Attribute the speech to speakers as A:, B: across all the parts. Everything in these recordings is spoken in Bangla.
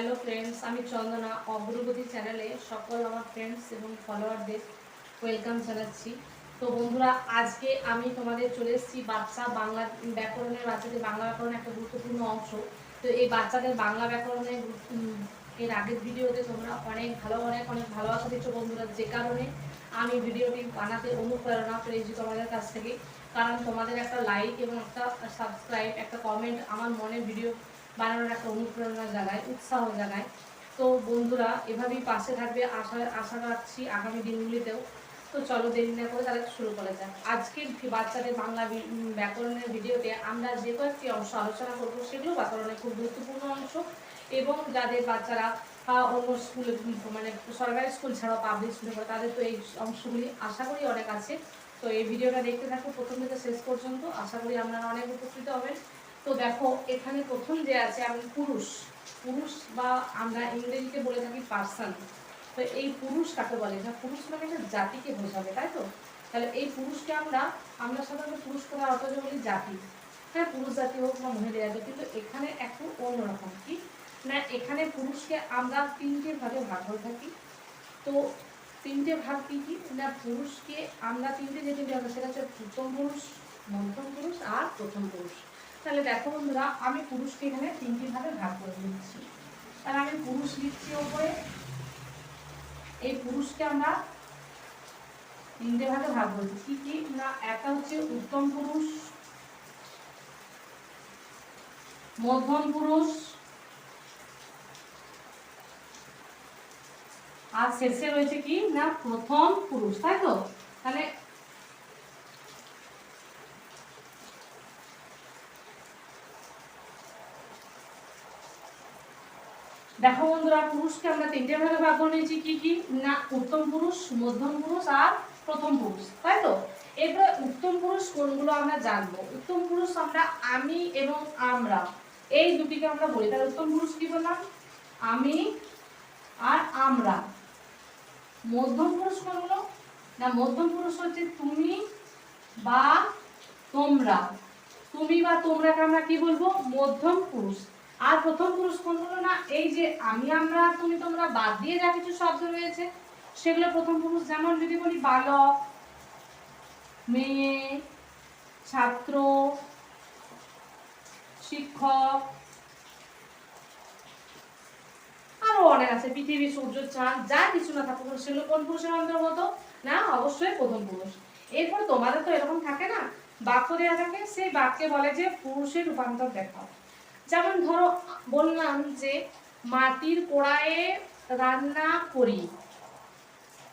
A: হ্যালো ফ্রেন্ডস আমি চন্দনা, অগ্রগতি চ্যানেলে সকল আমার ফ্রেন্ডস এবং ফলোয়ারদের ওয়েলকাম জানাচ্ছি। তো বন্ধুরা, আজকে আমি তোমাদের চলে এসেছি বাচ্চা বাংলা ব্যাকরণের বাচ্চাদের বাংলা ব্যাকরণের একটা গুরুত্বপূর্ণ অংশ। তো এই বাচ্চাদের বাংলা ব্যাকরণের এর আগের ভিডিওতে তোমরা অনেক ভালো, অনেক অনেক ভালোবাসা দিচ্ছ বন্ধুরা। যে কারণে আমি ভিডিওটি বানাতে অনুপ্রেরণা পেয়েছি তোমাদের কাছ থেকে। কারণ তোমাদের একটা লাইক এবং একটা সাবস্ক্রাইব একটা কমেন্ট আমার মনে ভিডিও বানানোর একটা অনুপ্রেরণা জাগায় উৎসাহ জাগায় তো বন্ধুরা, এভাবেই পাশে থাকবে আশা আশা রাখছি আগামী দিনগুলিতেও। তো চলো দেরি না করে তাহলে শুরু করা যাক। আজকের বাচ্চাদের বাংলা ব্যাকরণের ভিডিওতে আমরা যে কয়েকটি অংশ আলোচনা করব, সেগুলো ব্যাকরণের খুব গুরুত্বপূর্ণ অংশ এবং যাদের বাচ্চারা অন্য স্কুলে মানে সরকারি স্কুল ছাড়াও পাবলিক স্কুলে পড়ে, তাদের তো এই অংশগুলি আশা করি অনেক আছে। তো এই ভিডিওটা দেখতে থাকো প্রথম থেকে শেষ পর্যন্ত। আশা করি আপনারা অনেক উপকৃত হবেন। তো দেখো, এখানে প্রথম যে আছে, আমি পুরুষ। পুরুষ বা আমরা ইংরেজিতে বলে থাকি পার্সন তো এই পুরুষ কাকে বলে? না পুরুষ মানে একটা জাতিকে বোঝাবে, তাই তো? তাহলে এই পুরুষকে আমরা আমরা সাধারণত পুরুষ কথা অর্থ বলি জাতি। হ্যাঁ পুরুষ জাতি হোক বা মহিলা জাতি, কিন্তু এখানে একটু অন্যরকম কি? না, এখানে পুরুষকে আমরা তিনটে ভাগে ভাগ হয়ে থাকি। তো তিনটে ভাগ কী কী? না, পুরুষকে আমরা তিনটে যে তিনটে ভাগ সেটা হচ্ছে প্রথম পুরুষ, মধ্যম পুরুষ আর প্রথম পুরুষ। তাহলে দেখো বন্ধুরা, আমি পুরুষকে এখানে তিনটি ভাগে ভাগ করে দিচ্ছি। তাহলে আমি পুরুষ লিখছি ওপরে এই পুরুষকে আমরা তিনটে ভাগে ভাগ করছি কি কি? না, একটা হচ্ছে উত্তম পুরুষ, মধ্যম পুরুষ, আর শেষে রয়েছে কি? না, প্রথম পুরুষ, তাই তো? তাহলে দেখো বন্ধুরা, পুরুষকে আমরা তিনটে ভাগে ভাগ নিয়েছি, কি কি? না, উত্তম পুরুষ, মধ্যম পুরুষ আর প্রথম পুরুষ, তাই তো? এরপরে উত্তম পুরুষ কোনগুলো আমরা জানব? উত্তম পুরুষ আমরা আমি এবং আমরা, এই দুটিকে আমরা বলি। তাহলে উত্তম পুরুষ কি বললাম? আমি আর আমরা। মধ্যম পুরুষ কোনগুলো? না, মধ্যম পুরুষ হচ্ছে তুমি বা তোমরা। তুমি বা তোমরাকে আমরা কি বলব? মধ্যম পুরুষ। আর প্রথম পুরুষ কোন হলো না, এই যে আমি, আমরা, তুমি তোমরা বাদ দিয়ে যা কিছু শব্দ রয়েছে, সেগুলো প্রথম পুরুষ, যেমন যদি বলি বালক, মেয়ে, ছাত্র, শিক্ষক, আরও অনেক আছে, পৃথিবী, সূর্য, চাঁদ, যা কিছু না থাকুক, সেগুলো কোন পুরুষের অন্তর্গত না, অবশ্যই প্রথম পুরুষ। এরপর তোমাদের তো এরকম থাকে না, বাক্য দেওয়া থাকে, সেই বাক্যে বলে যে পুরুষের রূপান্তর দেখাও। যেমন ধরো বললাম যে মাটির কড়াইয়ে রান্না করি।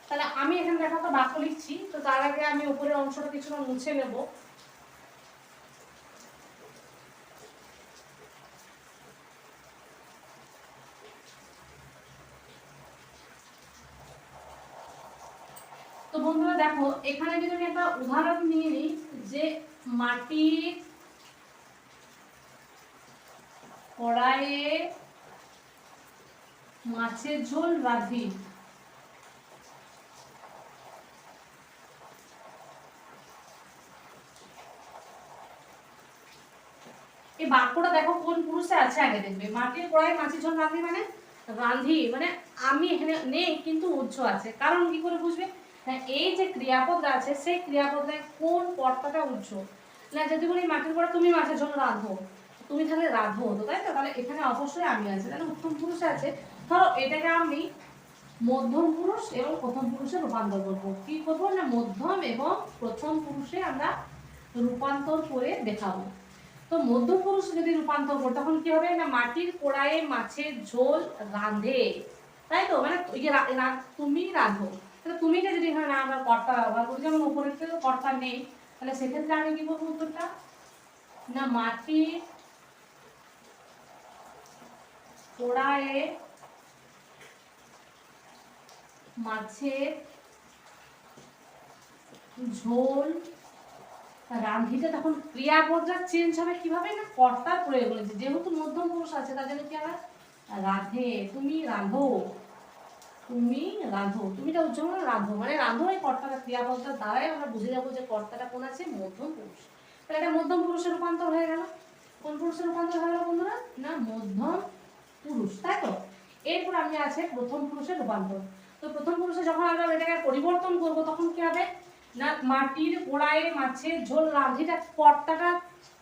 A: তাহলে আমি এখানে দেখো তো বাক্য লিখছি, তো তার আগে আমি উপরের অংশটা কিছুটা মুছে নেব। তো বন্ধুরা দেখো, এখানে যদি আমি একটা উদাহরণ নিয়ে নিই যে মাটির কড়াইয়ে মাছের ঝোল রাঁধি। এই বাক্যটা দেখো কোন পুরুষে আছে আগে দেখবে। মাটির কড়াই মাছের ঝোল রাঁধি মানে রাঁধি মানে আমি এখানে নেই কিন্তু উজ্জ্ব আছে। কারণ কি করে বুঝবে? না এই যে ক্রিয়াপদটা আছে, সেই ক্রিয়াপদে কোন কর্তাটা উজ্জ্ব না, যদি বলি মাটির কড়াই তুমি মাছের ঝোল রাঁধো। তুমি তাহলে রাঁধো হতো তাই তো? তাহলে এখানে অবশ্যই আমি আছে। তাহলে উত্তম পুরুষ আছে। ধরো এটাকে আমি মধ্যম পুরুষ এবং প্রথম পুরুষে রূপান্তর করব। কি করব না? মধ্যম এবং প্রথম পুরুষে আমরা রূপান্তর করে দেখাবো। তো মধ্যম পুরুষ যদি রূপান্তর করি, তখন কি হবে? না, মাটির কড়াইয়ে মাছের ঝোল রাঁধে। তাই তো? মানে ইয়ে তুমি রাঁধো। তাহলে তুমিটা যদি এখানে না, আমরা কর্তা ব্যবহার করি, যেমন উপরের কর্তা নেই, তাহলে সেক্ষেত্রে আমি কি বলব উত্তরটা? না, মাটির কড়াইয়ে মাছের ঝোল রাঁধিতে তখন ক্রিয়াপদটা চেঞ্জ হবে কীভাবে না কর্তার প্রয়োগ হয়েছে। যেহেতু মধ্যম পুরুষ আছে, তার জন্য কি হবে? রাধে। তুমি রাঁধো। তুমি রাঁধো। তুমিটা উচ্চারণ করে, রাঁধো। মানে রাঁধো এই কর্তাটা ক্রিয়াপদটার দ্বারাই আমরা বুঝে যাব যে কর্তাটা কোন আছে, মধ্যম পুরুষ। তাহলে এটা মধ্যম পুরুষের রূপান্তর হয়ে গেল। কোন পুরুষের রূপান্তর হয়ে গেল বন্ধুরা? না, মধ্যম পুরুষ, তাই তো? এরপর আমি আছে প্রথম পুরুষের রূপান্তর। তো প্রথম পুরুষে যখন আমরা এটাকে পরিবর্তন করব, তখন কি হবে? না, মাটির গোড়ায় মাছের ঝোল রাঁধিটা কর্তাটা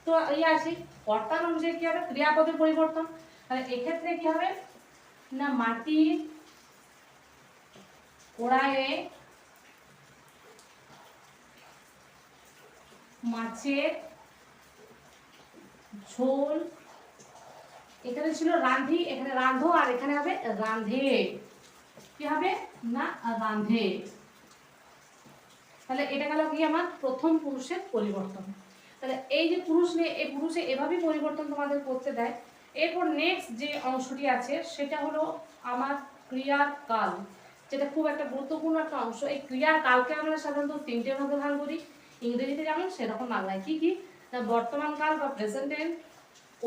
A: তো ইয়ে আছে। কর্তার অনুযায়ী কি হবে? ক্রিয়াপদের পরিবর্তন। তাহলে এক্ষেত্রে কি হবে? না, মাটির গোড়ায় মাছের ঝোল এখানে ছিল রাঁধি, এখানে রাঁধো আর এখানে হবে রাঁধে। কি হবে? না, রাঁধে। তাহলে এটা গেল কি আমার? প্রথম পুরুষের পরিবর্তন। তাহলে এই যে পুরুষ নিয়ে, এই পুরুষে এভাবেই পরিবর্তন তোমাদের করতে দেয়। এরপর নেক্সট যে অংশটি আছে, সেটা হলো আমার ক্রিয়ার কাল। যেটা খুব একটা গুরুত্বপূর্ণ একটা অংশ। এই ক্রিয়ার কালকে আমরা সাধারণত তিনটে ভাগে ভাগ করি। ইংরেজিতে যেমন সেরকম বাংলায়। কি কি? বর্তমান কাল বা প্রেজেন্ট টেন্স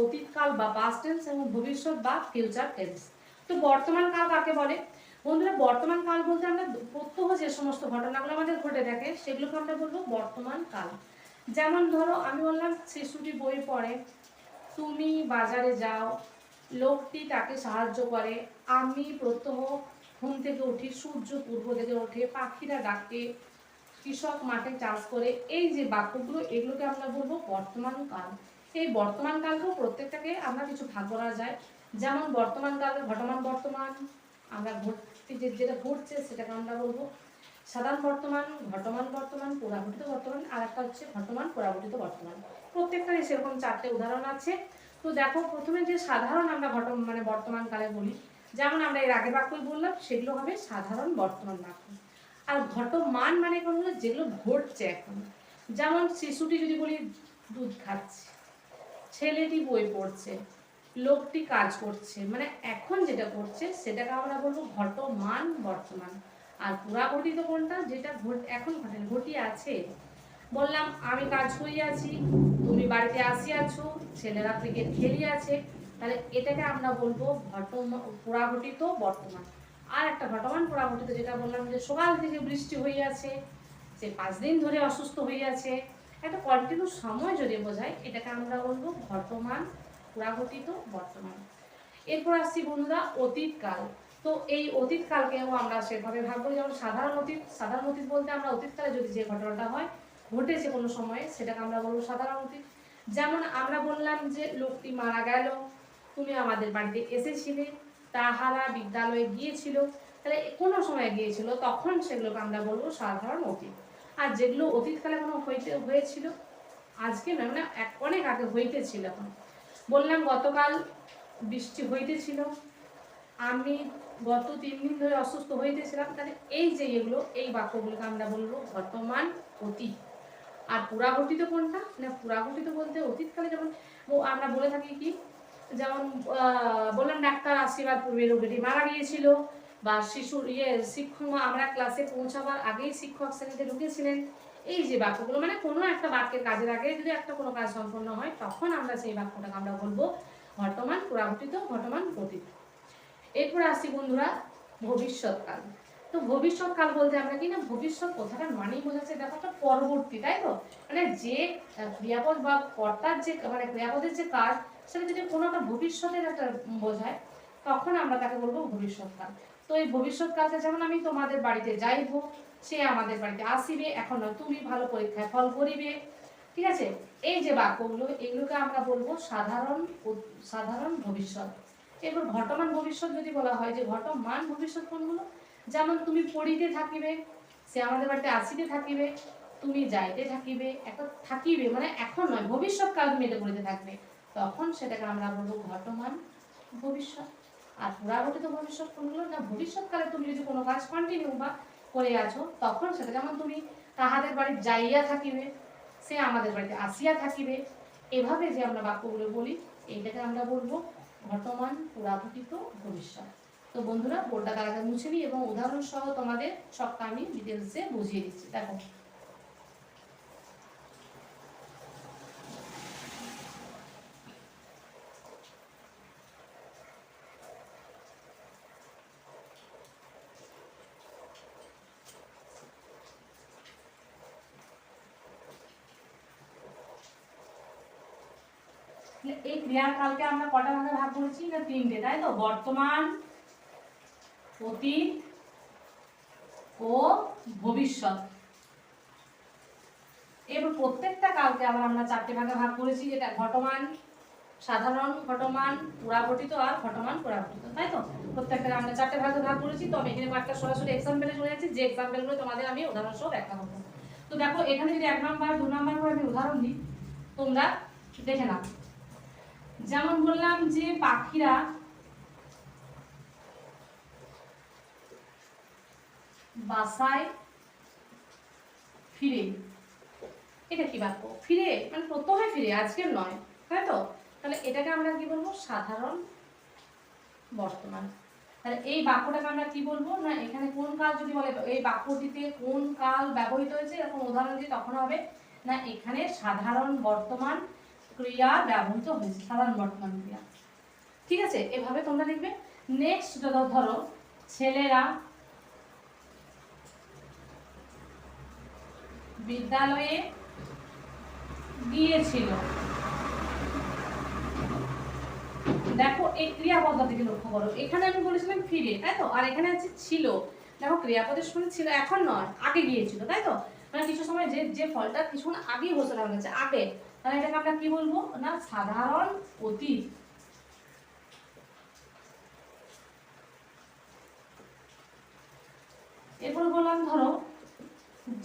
A: অতীতকাল বা পাস্ট টেন্স এবং ভবিষ্যৎ বা ফিউচার টেন্স তো বর্তমান কাল কাকে বলে? বন্ধুরা, বর্তমান কাল বলতে আমরা প্রত্যহ যে সমস্ত ঘটনাগুলো আমাদের ঘটে থাকে, সেগুলোকে আমরা বলব বর্তমান কাল। যেমন ধরো, আমি বললাম, শিশুটি বই পড়ে, তুমি বাজারে যাও, লোকটি তাকে সাহায্য করে। আমি প্রত্যহ ঘুম থেকে উঠি, সূর্য পূর্ব থেকে ওঠে, পাখিরা ডাকে, কৃষক মাঠে চাষ করে। এই যে বাক্যগুলো, এগুলোকে আমরা বলব বর্তমান কাল। এই বর্তমান কালকেও প্রত্যেকটাকে আমরা কিছু ভাগ করা যায়। যেমন বর্তমান কালে ঘটমান বর্তমান, আমরা ঘটতে যে যেটা ঘটছে সেটাকে আমরা বলব। সাধারণ বর্তমান, ঘটমান বর্তমান, পুরাঘটিত বর্তমান, আর একটা হচ্ছে ঘটমান, পুরাঘটিত বর্তমান। প্রত্যেকটারই সেরকম চারটে উদাহরণ আছে। তো দেখো, প্রথমে যে সাধারণ আমরা ঘট মানে বর্তমান কালে বলি, যেমন আমরা এর আগের বাক্যই বললাম, সেগুলো হবে সাধারণ বর্তমান বাক্য। আর ঘটমান মানে কোন যেগুলো ঘটছে এখন। যেমন শিশুটি যদি বলি, দুধ খাচ্ছে ছেলেটি বই পড়ছে, লোকটি কাজ করছে মানে এখন যেটা করছে সেটাকে আমরা বলব ঘটমান বর্তমান। আর পুরাঘটিত কোনটা? যেটা ঘট এখন ঘটে ঘটি আছে বললাম, আমি কাজ আছি তুমি বাড়িতে আসিয়াছো, ছেলেরা ক্রিকেট খেলিয়াছে, তাহলে এটাকে আমরা বলব ঘটমান পুরাঘটিত বর্তমান। আর একটা ঘটমান পুরাঘটিত যেটা বললাম যে সকাল থেকে বৃষ্টি হইয়াছে সে পাঁচ দিন ধরে অসুস্থ হইয়াছে একটা কন্টিনিউ সময় যদি বোঝায় এটাকে আমরা বলব ঘটমান পুরাঘটিত বর্তমান। এরপর আসছি বন্ধুরা অতীতকাল। তো এই অতীতকালকেও আমরা সেভাবে ভাববো যেমন সাধারণ অতীত সাধারণ অতীত বলতে আমরা অতীতকালে যদি যে ঘটনাটা হয়, ঘটেছে কোনো সময়ে, সেটাকে আমরা বলব সাধারণ অতীত। যেমন আমরা বললাম যে লোকটি মারা গেল, তুমি আমাদের বাড়িতে এসেছিলে, তাহারা বিদ্যালয়ে গিয়েছিল, তাহলে কোনো সময় গিয়েছিল, তখন সেগুলোকে আমরা বলব সাধারণ অতীত। আর যেগুলো অতীতকালে কোনো হইতে, হয়েছিল, আজকে নয় মানে অনেক আগে হইতেছিল এখন। বললাম, গতকাল বৃষ্টি হইতেছিল, আমি গত তিন দিন ধরে অসুস্থ হইতেছিলাম, তাহলে এই যে এগুলো, এই বাক্যগুলোকে আমরা বলব বর্তমান অতীত। আর পুরাঘটিত কোনটা? না পুরাঘটিত বলতে অতীতকালে যেমন আমরা বলে থাকি কি? যেমন বললাম ডাক্তার আশীর্বাদ পূর্বে রোগীটি মারা গিয়েছিল বা শিশুর ইয়ে শিক্ষক আমরা ক্লাসে পৌঁছাবার আগেই শিক্ষক শ্রেণীতে ঢুকেছিলেন। এই যে বাক্যগুলো মানে কোনো একটা বাক্যের কাজের আগে যদি একটা কোনো কাজ সম্পন্ন হয়, তখন আমরা সেই বাক্যটাকে আমরা বলব বর্তমান পুরাঘটিত ঘটমান অতীত এরপরে আসি বন্ধুরা, ভবিষ্যৎকাল। তো ভবিষ্যৎকাল বলতে আমরা কি না, ভবিষ্যৎ কথাটার মানেই বোঝাচ্ছে ব্যাপারটা পরবর্তী, তাই তো? মানে যে ক্রিয়াপদ বা কর্তার যে মানে ক্রিয়াপদের যে কাজ, সেটা যদি কোনো একটা ভবিষ্যতের একটা বোঝায়, তখন আমরা তাকে বলব ভবিষ্যৎকাল। তো এই ভবিষ্যৎ ভবিষ্যৎকালকে যেমন আমি তোমাদের বাড়িতে যাইব, সে আমাদের বাড়িতে আসিবে। এখন নয়, তুমি ভালো পরীক্ষায় ফল করিবে। ঠিক আছে? এই যে বাক্যগুলো, এগুলোকে আমরা বলব সাধারণ সাধারণ ভবিষ্যৎ। এরপর ঘটমান ভবিষ্যৎ যদি বলা হয়, যে ঘটমান ভবিষ্যৎ কোনগুলো? যেমন তুমি পড়িতে থাকিবে, সে আমাদের বাড়িতে আসিতে থাকিবে, তুমি যাইতে থাকিবে, একটা থাকিবে মানে এখন নয় ভবিষ্যৎকাল তুমি এটা করিতে থাকবে। তখন সেটাকে আমরা বলব ঘটমান ভবিষ্যৎ। আর পুরাঘটিত ভবিষ্যৎ কোনগুলো? না, ভবিষ্যৎকালে তুমি যদি কোনো কাজ কন্টিনিউ বা করে আছো, তখন সেটা যেমন তুমি তাহাদের বাড়ি যাইয়া থাকিবে, সে আমাদের বাড়িতে আসিয়া থাকিবে, এভাবে যে আমরা বাক্যগুলো বলি, এইটাকে আমরা বলব বর্তমান পুরাঘটিত ভবিষ্যৎ। তো বন্ধুরা, বোর্ডটা তার আগে মুছে নিই এবং উদাহরণ সহ তোমাদের সবটা আমি ডিটেলসে বুঝিয়ে দিচ্ছি। দেখো এই ক্রিয়ার কালকে আমরা কটা ভাগে ভাগ করেছি? না, তিনটে, তাই তো? বর্তমান, অতীত ও ভবিষ্যৎ। এবার প্রত্যেকটা কালকে আবার আমরা চারটে ভাগে ভাগ করেছি, যেটা ঘটমান, সাধারণ ঘটমান পুরাঘটিত আর ঘটমান পুরাঘটিত তাই তো? প্রত্যেকটা আমরা চারটে ভাগে ভাগ করেছি, তো আমি এখানে কয়েকটা সরাসরি এক্সাম্পলে চলে যাচ্ছি, যে এক্সাম্পলগুলো তোমাদের আমি উদাহরণ সহ ব্যাখ্যা করব। তো দেখো, এখানে যদি এক নাম্বার, দু নাম্বার করে আমি উদাহরণ দিই, তোমরা দেখে নাও। যেমন বললাম যে পাখিরা বাসায় ফিরে, এটা কি বাক্য? ফিরে মানে প্রত্যহে ফিরে, আজকের নয়, তাই তো? তাহলে এটাকে আমরা কি বলব? সাধারণ বর্তমান। তাহলে এই বাক্যটাকে আমরা কি বলব? না, এখানে কোন কাল যদি বলে, এই বাক্যটিতে কোন কাল ব্যবহৃত হয়েছে, এরকম উদাহরণ দিয়ে তখন হবে। না, এখানে সাধারণ বর্তমান ক্রিয়া ব্যবহৃত হয়েছে, সাধারণ বর্তমান ক্রিয়া। ঠিক আছে? এভাবে তোমরা লিখবে নেক্সট ধরো ছেলেরা বিদ্যালয়ে গিয়েছিল। দেখো, এই ক্রিয়াপদ থেকে লক্ষ্য করো। এখানে আমি বলেছিলাম ফিরে, তাই তো? আর এখানে আছে ছিল। দেখো, ক্রিয়াপদের সময় ছিল এখন নয়, আগে গিয়েছিল, তাই তো? মানে কিছু সময় যে যে ফলটা কিছুক্ষণ আগেই ঘোষণা হয়ে গেছে আগে। তাহলে এটাকে আমরা কি বলব? না, সাধারণ অতীত। এরপর বললাম, ধরো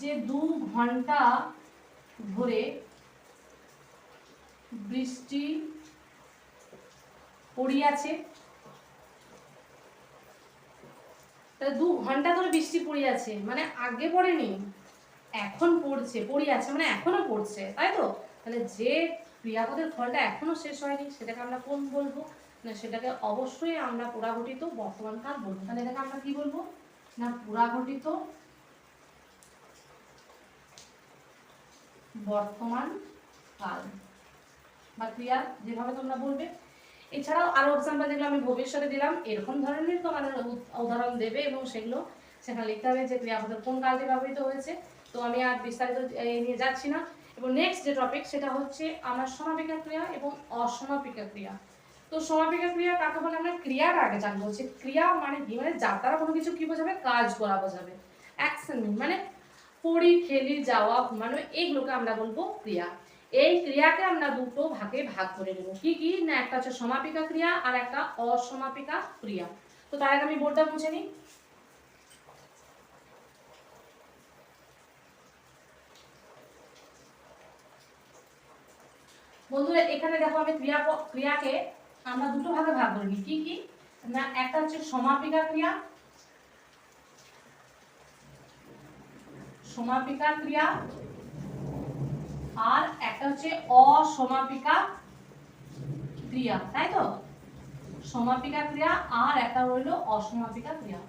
A: যে দু ঘণ্টা ধরে বৃষ্টি পড়িয়াছে, তাহলে দু ঘণ্টা ধরে বৃষ্টি পড়িয়াছে মানে আগে পড়েনি, এখন পড়ছে, পড়িয়াছে মানে এখনও পড়ছে, তাই তো? তাহলে যে ক্রিয়াপদের ফলটা এখনও শেষ হয়নি, সেটাকে আমরা কোন বলব? না, সেটাকে অবশ্যই আমরা পুরাঘটিত বর্তমান কাল বলব। তাহলে এটাকে আমরা কি বলব? না, পুরাঘটিত বর্তমান কাল। বা ক্রিয়া যেভাবে তোমরা বলবে। এছাড়াও আরও এক্সাম্পল যেগুলো আমি ভবিষ্যতে দিলাম, এরকম ধরনের তোমাদের উদ- উদাহরণ দেবে এবং সেগুলো সেখানে লিখতে হবে যে ক্রিয়াপদের কোন কালটি ব্যবহৃত হয়েছে। তো আমি আর বিস্তারিত নিয়ে যাচ্ছি না। এবং নেক্সট যে টপিক সেটা হচ্ছে আমার সমাপিকা ক্রিয়া এবং অসমাপিকা ক্রিয়া তো সমাপিকা ক্রিয়া কাকে বলে? আমরা ক্রিয়ার আগে জানব যে ক্রিয়া মানে কি? মানে দ্বারা কোনো কিছু কি বোঝাবে? কাজ করা বোঝাবে। অ্যাকশন মানে পড়ি, খেলি, যাওয়া, ঘুমানো, এইগুলোকে আমরা বলব ক্রিয়া। এই ক্রিয়াকে আমরা দুটো ভাগে ভাগ করে নেব। কি কি? না, একটা হচ্ছে সমাপিকা ক্রিয়া আর একটা অসমাপিকা ক্রিয়া তো তার আগে আমি বোর্ডটা মুছে নিই। বন্ধুরা, এখানে দেখো আমি ক্রিয়া ক্রিয়াকে আমরা দুটো ভাগে ভাগ করে নিই। কি কি? না, একটা হচ্ছে সমাপিকা ক্রিয়া সমাপিকা ক্রিয়া, আর একটা হচ্ছে অসমাপিকা ক্রিয়া, তাই তো? সমাপিকা ক্রিয়া আর একটা রইল অসমাপিকা ক্রিয়া।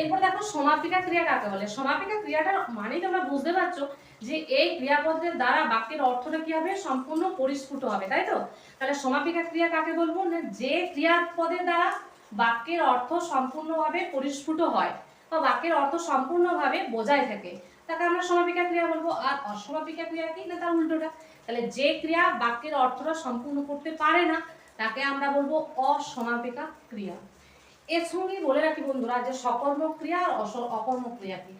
A: এরপর দেখো সমাপিকা ক্রিয়া কাকে বলে? সমাপিকা ক্রিয়াটার মানেই তোমরা বুঝতে পারছ যে এই ক্রিয়াপদের দ্বারা বাক্যের অর্থটা কি হবে? সম্পূর্ণ পরিস্ফুট হবে, তাই তো? তাহলে সমাপিকা ক্রিয়া কাকে বলব? না, যে ক্রিয়াপদের দ্বারা বাক্যের অর্থ সম্পূর্ণভাবে পরিস্ফুট হয় বা বাক্যের অর্থ সম্পূর্ণভাবে বোঝায় থাকে, তাকে আমরা সমাপিকা ক্রিয়া বলব। আর অসমাপিকা ক্রিয়া কি? না, তার উল্টোটা। তাহলে যে ক্রিয়া বাক্যের অর্থটা সম্পূর্ণ করতে পারে না, তাকে আমরা বলব অসমাপিকা ক্রিয়া। এর সঙ্গে বলে রাখি বন্ধুরা যে সকর্ম ক্রিয়া আর অকর্ম ক্রিয়া কি?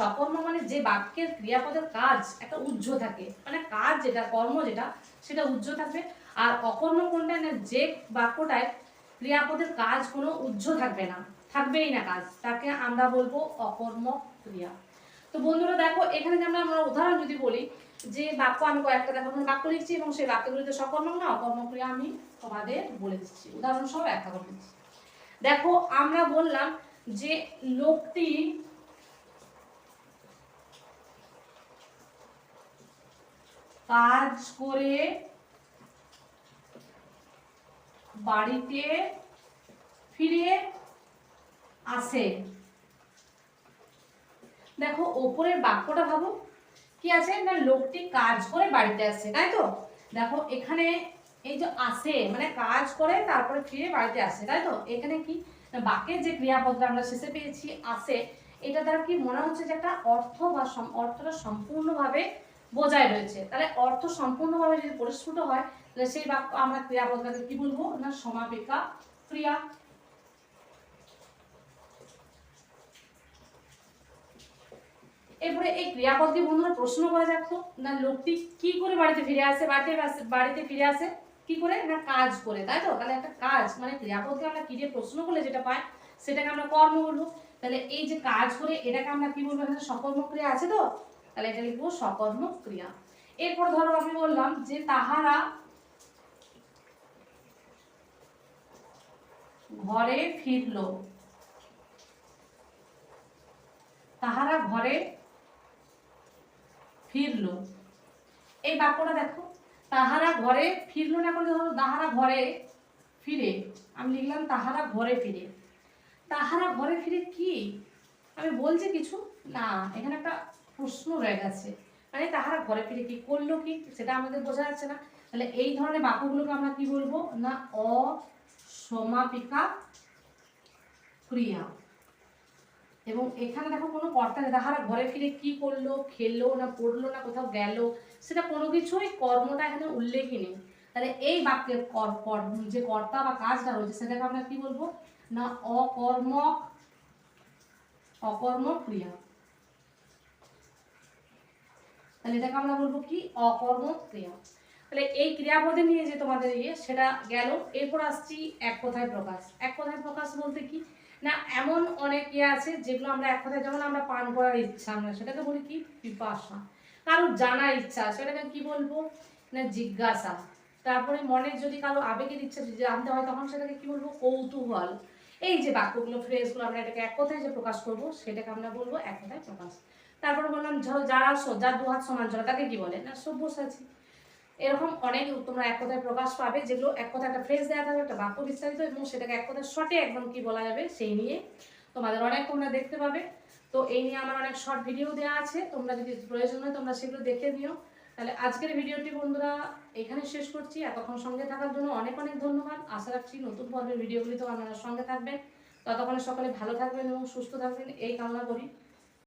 A: সকর্ম মানে যে বাক্যের ক্রিয়াপদের কাজ একটা উজ্জ্ব থাকে। মানে কাজ যেটা, কর্ম যেটা, সেটা উজ্জ্ব থাকবে। আর অকর্ম কোনটা না, যে বাক্যটায় ক্রিয়াপদের কাজ কোনো উজ্জ্ব থাকবে না, থাকবেই না কাজ, তাকে আমরা বলব অকর্ম ক্রিয়া। তো বন্ধুরা দেখো, এখানে যে আমরা আমরা উদাহরণ যদি বলি, যে বাক্য আমি কয়েকটা দেখো বাক্য লিখছি এবং সেই বাক্যগুলিতে সকর্ম না, অকর্ম ক্রিয়া আমি তোমাদের বলে দিচ্ছি। উদাহরণ সহ ব্যাখ্যা করে দিচ্ছি। দেখো, আমরা বললাম যে লোকটি কাজ করে বাড়িতে ফিরে আসে। দেখো, ওপরের বাক্যটা ভাবো। কি আছে? না, লোকটি কাজ করে বাড়িতে আসে, তাই তো? দেখো, এখানে এই যে আসে মানে কাজ করে, তারপরে ফিরে বাড়িতে আসে, তাই তো? এখানে কি? বাক্যের যে ক্রিয়াপদটা আমরা শেষে পেয়েছি, আসে, এটা দ্বারা কি মনে হচ্ছে যে একটা অর্থ বা অর্থটা সম্পূর্ণভাবে বোঝায় রয়েছে। তাহলে অর্থ সম্পূর্ণভাবে যদি পরিস্ফুট হয়, তাহলে সেই বাক্য আমরা ক্রিয়াপদটাকে কি বলব? না, সমাপিকা ক্রিয়া। এরপরে এই ক্রিয়াপদ দিয়ে বন্ধুরা প্রশ্ন করা যাচ্ছে না, লোকটি কি করে বাড়িতে ফিরে আসে? বাড়িতে বাড়িতে ফিরে আসে কি করে? না, কাজ করে, তাই তো? তাহলে একটা কাজ মানে ক্রিয়াপদকে আমরা কি দিয়ে প্রশ্ন করলে যেটা পাই, সেটাকে আমরা কর্ম বলব। তাহলে এই যে কাজ করে এটাকে আমরা কি বলব? সকর্ম ক্রিয়া আছে তো? তাহলে এটা লিখব সকর্ম ক্রিয়া। এরপর ধরো আমি বললাম যে তাহারা ঘরে ফিরল। তাহারা ঘরে ফিরল। এই বাক্যটা দেখো। তাহারা ঘরে ফিরলো না করে ধরো তাহারা ঘরে ফিরে। আমি লিখলাম তাহারা ঘরে ফিরে। তাহারা ঘরে ফিরে কি? আমি বলছি কিছু? না, এখানে একটা প্রশ্ন রয়ে গেছে। মানে তাহারা ঘরে ফিরে কি করল কি, সেটা আমাদের বোঝা যাচ্ছে না। তাহলে এই ধরনের বাক্যগুলোকে আমরা কি বলব? না অসমাপিকা ক্রিয়া। এবং এখানে দেখো কোনো কর্তা তাহারা ঘরে ফিরে কি করল খেললো না, পড়ল না, কোথাও গেল, সেটা কোনো কিছুই কর্মটা এখানে উল্লেখই নেই। তাহলে এই বাক্যের যে কর্তা বা কাজটা রয়েছে, সেটাকে আমরা কি বলব? না, অকর্মক অকর্ম ক্রিয়া। তাহলে এটাকে আমরা বলব কি অকর্ম ক্রিয়া তাহলে এই ক্রিয়াপদে নিয়ে যে তোমাদের ইয়ে সেটা গেল। এরপর আসছি এক কথায় প্রকাশ। এক কথায় প্রকাশ বলতে কি? না, এমন অনেক ইয়ে আছে যেগুলো আমরা এক কথায়, যেমন আমরা পান করার ইচ্ছা, আমরা সেটাকে বলি কি? পিপাসা। কারোর জানার ইচ্ছা, সেটাকে কি বলব? না, জিজ্ঞাসা। তারপরে মনের যদি কারও আবেগের ইচ্ছা জানতে হয়, তখন সেটাকে কি বলব? কৌতূহল। এই যে বাক্যগুলো ফ্রেজগুলো আমরা এটাকে এক কথায় যে প্রকাশ করব, সেটাকে আমরা বলব এক কথায় প্রকাশ। তারপরে বললাম ধরো যারা স- যার দু হাত সমান চলে, তাকে কি বলে? না সব্যসাচী এরকম অনেক তোমরা এক কথায় প্রকাশ পাবে, যেগুলো এক কথা একটা ফ্রেজ দেওয়া থাকবে একটা বাক্য বিস্তারিত, এবং সেটাকে এক কথায় শর্টে একদম কি বলা যাবে, সেই নিয়ে তোমাদের অনেক তোমরা দেখতে পাবে। তো এই নিয়ে আমার অনেক শর্ট ভিডিও দেওয়া আছে, তোমরা যদি প্রয়োজন হয় তোমরা সেগুলো দেখে নিও। তাহলে আজকের ভিডিওটি বন্ধুরা এখানে শেষ করছি, এতক্ষণ সঙ্গে থাকার জন্য অনেক অনেক ধন্যবাদ। আশা রাখছি নতুন পর্বের ভিডিওগুলি তো আপনারা সঙ্গে থাকবেন ততক্ষণে সকলে ভালো থাকবেন এবং সুস্থ থাকবেন, এই কামনা করি।